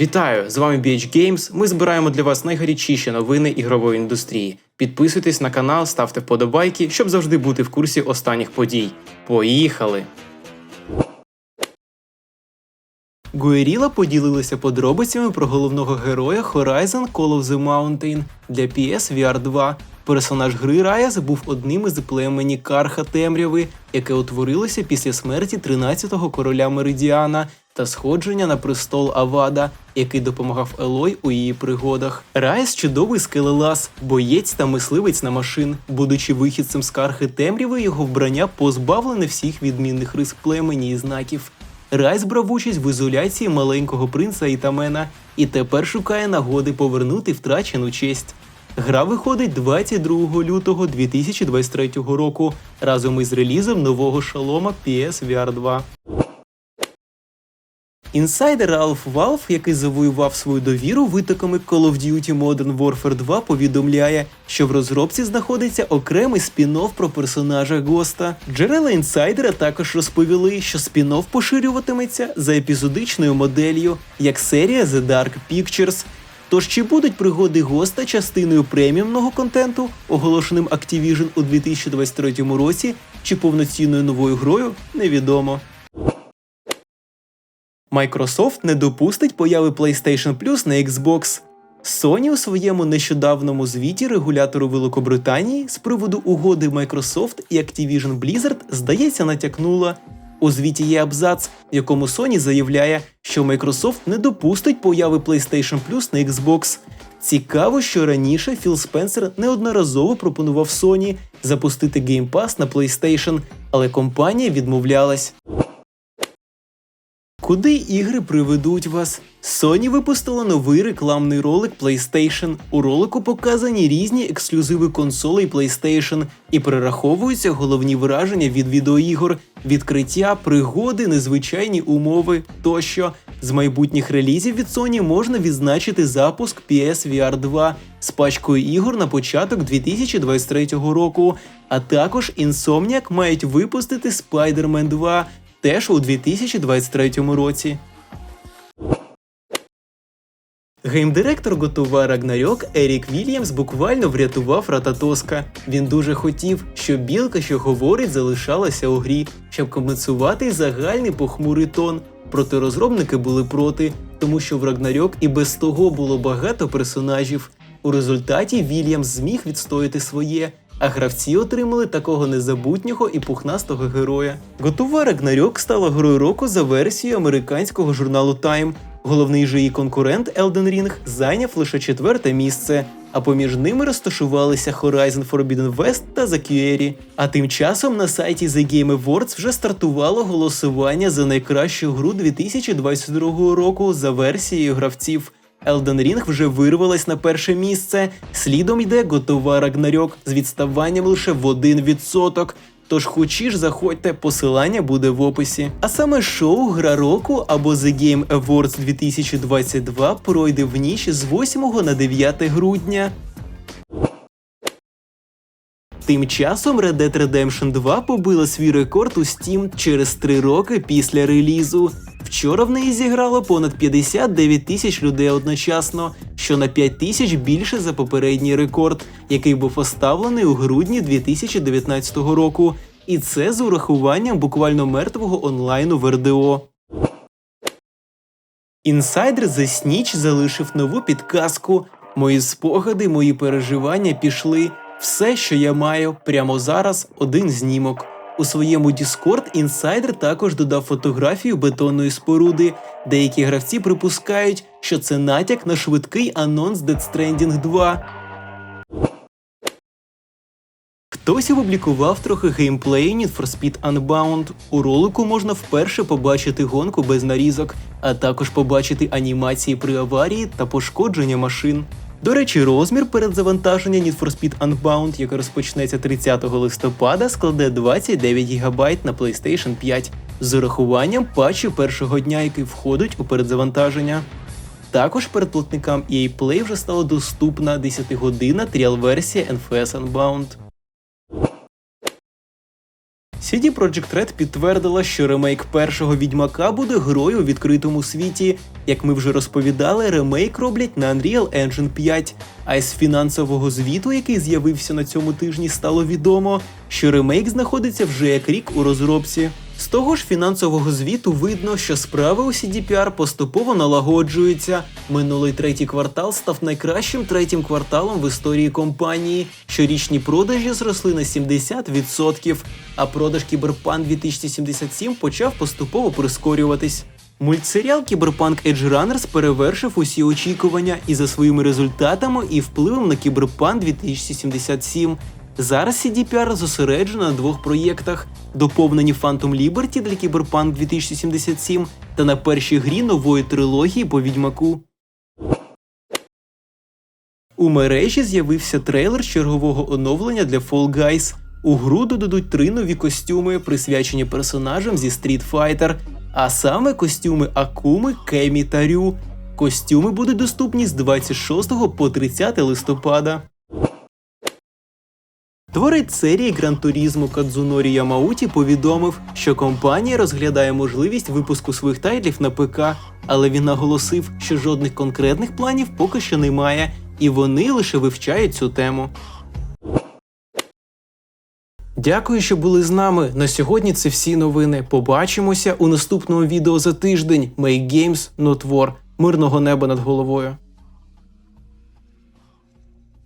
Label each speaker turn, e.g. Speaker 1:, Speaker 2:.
Speaker 1: Вітаю! З вами BH Games. Ми збираємо для вас найгарячіші новини ігрової індустрії. Підписуйтесь на канал, ставте вподобайки, щоб завжди бути в курсі останніх подій. Поїхали! Guerrilla поділилися подробицями про головного героя Horizon Call of the Mountain для PS VR 2. Персонаж гри Раяс був одним із племені Карха Темряви, яке утворилося після смерті 13-го короля Меридіана та сходження на престол Авада, який допомагав Елой у її пригодах. Райс чудовий скелелас, боєць та мисливець на машин. Будучи вихідцем з Кархи Темряви, його вбрання позбавлене всіх відмінних рис племені і знаків. Райс брав участь в ізоляції маленького принца Ітамена і тепер шукає нагоди повернути втрачену честь. Гра виходить 22 лютого 2023 року разом із релізом нового шалома PS VR 2. Інсайдер Ralph Valve, який завоював свою довіру витоками Call of Duty Modern Warfare 2, повідомляє, що в розробці знаходиться окремий спін-офф про персонажа Госта. Джерела інсайдера також розповіли, що спін-офф поширюватиметься за епізодичною моделлю, як серія The Dark Pictures. Тож чи будуть пригоди Госта частиною преміумного контенту, оголошеним Activision у 2023 році, чи повноцінною новою грою, невідомо. Microsoft не допустить появи PlayStation Plus на Xbox. Sony у своєму нещодавному звіті регулятору Великобританії з приводу угоди Microsoft і Activision Blizzard, здається, натякнула. У звіті є абзац, в якому Sony заявляє, що Microsoft не допустить появи PlayStation Plus на Xbox. Цікаво, що раніше Філ Спенсер неодноразово пропонував Sony запустити Game Pass на PlayStation, але компанія відмовлялась. Куди ігри приведуть вас? Sony випустила новий рекламний ролик PlayStation. У ролику показані різні ексклюзиви консолей PlayStation і перераховуються головні враження від відеоігор, відкриття, пригоди, незвичайні умови тощо. З майбутніх релізів від Sony можна відзначити запуск PS VR 2 з пачкою ігор на початок 2023 року. А також Insomniac мають випустити Spider-Man 2 теж у 2023 році. Геймдиректор готова Рагнарьок Ерік Вільямс буквально врятував Рататоска. Він дуже хотів, щоб білка, що говорить, залишалася у грі, щоб компенсувати загальний похмурий тон. Проте розробники були проти, тому що в Рагнарьок і без того було багато персонажів. У результаті Вільямс зміг відстояти своє, а гравці отримали такого незабутнього і пухнастого героя. Готова Рагнарьок стала грою року за версією американського журналу Time. Головний же її конкурент Elden Ring зайняв лише четверте місце, а поміж ними розташувалися Horizon Forbidden West та Quarry. А тим часом на сайті The Game Awards вже стартувало голосування за найкращу гру 2022 року за версією гравців. Elden Ring вже вирвалась на перше місце. Слідом йде готова Рагнарьок з відставанням лише в 1%. Тож хочеш заходьте, посилання буде в описі. А саме шоу Гра року або The Game Awards 2022 пройде в ніч з 8 на 9 грудня. Тим часом Red Dead Redemption 2 побила свій рекорд у Steam через 3 роки після релізу. Вчора в неї зіграло понад 59 тисяч людей одночасно, що на 5 тисяч більше за попередній рекорд, який був поставлений у грудні 2019 року. І це з урахуванням буквально мертвого онлайну в РДО. Інсайдер The Snitch залишив нову підказку. Мої спогади, мої переживання пішли. Все, що я маю, прямо зараз один знімок. У своєму Discord інсайдер також додав фотографію бетонної споруди. Деякі гравці припускають, що це натяк на швидкий анонс Dead Stranding 2. Хтось опублікував трохи геймплею Need for Speed Unbound. У ролику можна вперше побачити гонку без нарізок, а також побачити анімації при аварії та пошкодження машин. До речі, розмір передзавантаження Need for Speed Unbound, яке розпочнеться 30 листопада, складе 29 ГБ на PlayStation 5 з урахуванням патчу першого дня, який входить у передзавантаження. Також передплатникам EA Play вже стала доступна 10-годинна тріал-версія NFS Unbound. CD Projekt Red підтвердила, що ремейк першого відьмака буде грою у відкритому світі. Як ми вже розповідали, ремейк роблять на Unreal Engine 5. А із фінансового звіту, який з'явився на цьому тижні, стало відомо, що ремейк знаходиться вже як рік у розробці. З того ж фінансового звіту видно, що справи у CDPR поступово налагоджуються. Минулий третій квартал став найкращим третім кварталом в історії компанії. Щорічні продажі зросли на 70%, а продаж Кіберпанк 2077 почав поступово прискорюватись. Мультсеріал Кіберпанк Edge Runners перевершив усі очікування і за своїми результатами і впливом на Кіберпанк 2077. Зараз CDPR зосереджена на двох проєктах: доповнені Phantom Liberty для Cyberpunk 2077 та на першій грі нової трилогії по відьмаку. У мережі з'явився трейлер чергового оновлення для Fall Guys. У гру додадуть три нові костюми, присвячені персонажам зі Street Fighter, а саме костюми Акуми, Кемі та Рю. Костюми будуть доступні з 26 по 30 листопада. Творець серії Гран Турізмо Кадзунорі Ямауті повідомив, що компанія розглядає можливість випуску своїх тайтлів на ПК, але він наголосив, що жодних конкретних планів поки що немає, і вони лише вивчають цю тему. Дякую, що були з нами. На сьогодні це всі новини. Побачимося у наступному відео за тиждень. Make Games Not War. Мирного неба над головою.